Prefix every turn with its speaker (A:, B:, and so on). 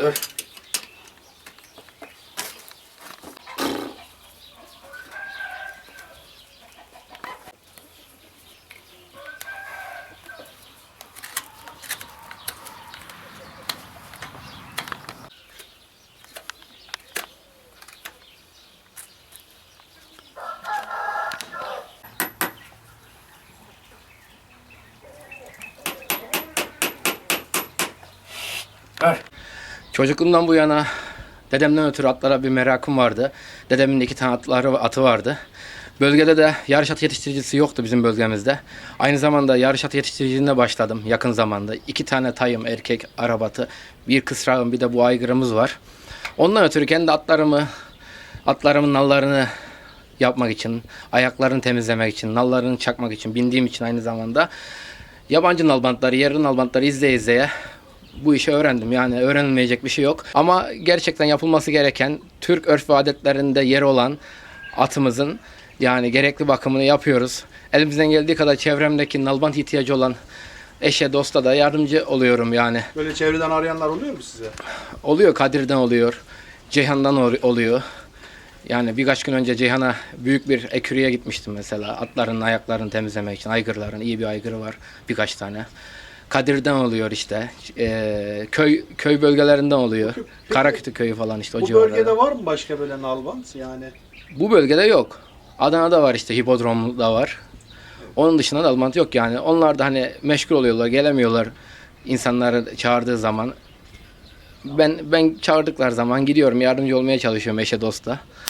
A: Dur. All right. Çocukluğumdan bu yana dedemden ötürü atlara bir merakım vardı. Dedemin de iki tane atları, atı vardı. Bölgede de yarış atı yetiştiricisi yoktu bizim bölgemizde. Aynı zamanda yarış atı yetiştiriciliğine başladım yakın zamanda. İki tane tayım erkek arabatı, bir kısrağım bir de bu aygırımız var. Ondan ötürü kendi atlarımı, atlarımın nallarını yapmak için, ayaklarını temizlemek için, nallarını çakmak için, bindiğim için aynı zamanda yabancı nalbantları, yerli nalbantları izleye izleye bu işi öğrendim. Yani öğrenilmeyecek bir şey yok. Ama gerçekten yapılması gereken Türk örf ve adetlerinde yer olan atımızın yani gerekli bakımını yapıyoruz. Elimizden geldiği kadar çevremdeki nalbant ihtiyacı olan eşe dosta da yardımcı oluyorum yani.
B: Böyle çevreden arayanlar oluyor mu size?
A: Oluyor Kadir'den oluyor. Ceyhan'dan ol- oluyor. Yani birkaç gün önce Ceyhan'a büyük bir ekürüye gitmiştim mesela. Atların ayaklarını temizlemek için. Aygırların iyi bir aygırı var birkaç tane. Kadir'den oluyor işte. Ee, köy köy bölgelerinden oluyor. Karakütü köyü falan işte o
B: Bu
A: civarlarda.
B: bölgede var mı başka böyle nalbant? Yani
A: Bu bölgede yok. Adana'da var işte hipodromda var. Onun dışında da yok yani. Onlar da hani meşgul oluyorlar, gelemiyorlar insanları çağırdığı zaman. Ben ben çağırdıkları zaman gidiyorum, yardımcı olmaya çalışıyorum eşe dosta.